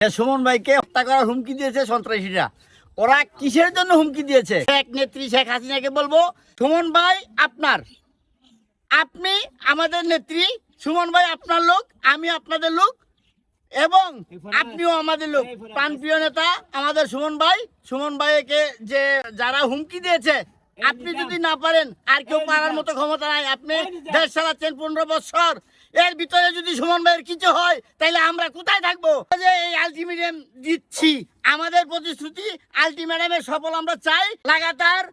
সুমন ভাইকে হত্যা করার হুমকি দিয়েছে সন্ত্রাসীরা। ওরা কিসের জন্য হুমকি দিয়েছে? শেখ নেত্রী শেখ হাসিনাকে বলব সুমন ভাই আপনার। আপনি আমাদের নেত্রী সুমন ভাই আপনার লোক আমি আপনাদের লোক এবং আপনিও আমাদের লোক। প্রাণপ্রিয় নেতা আমাদের সুমন ভাই সুমন ভাইকে যে যারা হুমকি দিয়েছে আপনি যদি না পারেন আর কেউ পারার মতো ক্ষমতা নাই। আপনি দেশ চালাচ্ছেন পনেরো বছর। এর ভিতরে যদি সুমন ভাইয়ের কিছু হয় তাহলে আমরা কোথায় থাকব? যে এই আলটিমেটাম দিচ্ছি। আমাদের প্রতিশ্রুতি আলটিমেটামের সফল আমরা চাই। লাগাতার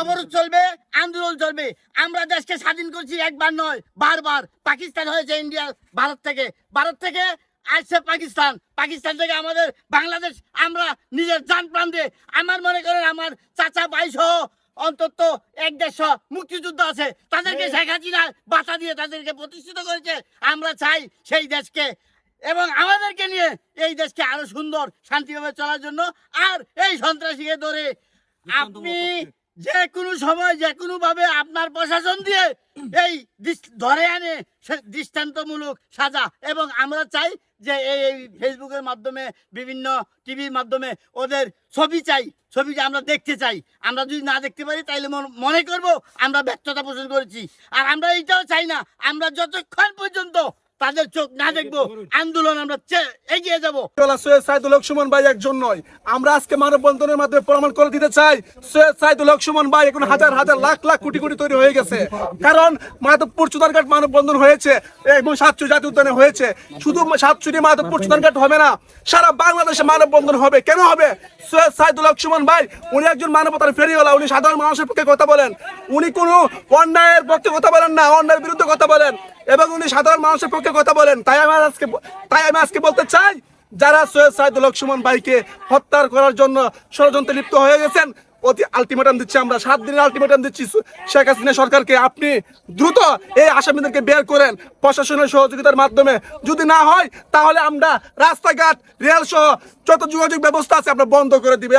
অবরোধ চলবে আন্দোলন চলবে। আমরা দেশকে স্বাধীন করছি একবার নয় বারবার। পাকিস্তান হয়েছে ইন্ডিয়া ভারত থেকে। ভারত থেকে আসছে পাকিস্তান। পাকিস্তান থেকে আমাদের বাংলাদেশ আমরা নিজের প্রাণ দিয়ে। আমার মনে করেন আমার চাচা ভাই সহ অন্তত এক দেশ মুক্তিযুদ্ধ আছে। তাদেরকে শেখ হাসিনা বাধা দিয়ে তাদেরকে প্রতিষ্ঠিত করেছে। আমরা চাই সেই দেশকে এবং আমাদেরকে নিয়ে এই দেশকে আরও সুন্দর শান্তিভাবে চলার জন্য। আর এই সন্ত্রাসীকে ধরে আপনি যে কোনো সময় যে কোনো ভাবে আপনার প্রশাসন দিয়ে এই ধরে আনে দৃষ্টান্তমূলক সাজা এবং আমরা চাই যে এই এই ফেসবুকের মাধ্যমে, বিভিন্ন টিভির মাধ্যমে ওদের ছবি চাই ছবিটা আমরা দেখতে চাই। আমরা যদি না দেখতে পারি, তাইলে মনে করব আমরা ব্যর্থতা পোষণ করেছি। আর আমরা এইটাও চাই না, আমরা যতক্ষণ পর্যন্ত তাদের চোখ না দেখব আন্দোলন আমরা এগিয়ে যাব। সৈয়দ সাইদুল হক সুমন ভাই একজন নয়। আমরা আজকে মানববন্ধনের মাধ্যমে প্রমাণ করে দিতে চাই সৈয়দ সাইদুল হক সুমন ভাই এখন হাজার হাজার লাখ লাখ কোটি কোটি তৈরি হয়ে গেছে। কারণ মাধবপুর চুদারঘাট মানববন্ধন হয়েছে এবং সাতচুরি জাতীয় উদ্যানে হয়েছে। শুধু সাতচুরি মাধবপুর চুদারঘাট হবে না সারা বাংলাদেশে মানববন্ধন হবে। কেন হবে? সৈয়দ সাইদুল হক সুমন ভাই উনি একজন মানবতার ফেরিওয়ালা উনি সাধারণ মানুষের পক্ষে কথা বলেন। উনি কোনো অন্যায়ের পক্ষে কথা বলেন না অন্যায়ের বিরুদ্ধে কথা বলেন। এবং উনি সাধারণ মানুষের পক্ষে কথা বলেন তাই আমি আজকে তাই আমি আজকে বলতে চাই যারা সৈয়দ সাইদুল হক সুমন ভাইকে হত্যা করার জন্য ষড়যন্ত্রে লিপ্ত হয়ে গেছেন অতি আলটিমেটাম দিচ্ছি আমরা সাত দিনের আলটিমেটাম দিচ্ছি শেখ হাসিনা সরকারকে আপনি দ্রুত এই আসামিদেরকে বের করেন প্রশাসনের সহযোগিতার মাধ্যমে। যদি না হয় তাহলে আমরা রাস্তাঘাট রেল সহ যত যোগাযোগ ব্যবস্থা আছে আমরা বন্ধ করে দিবে।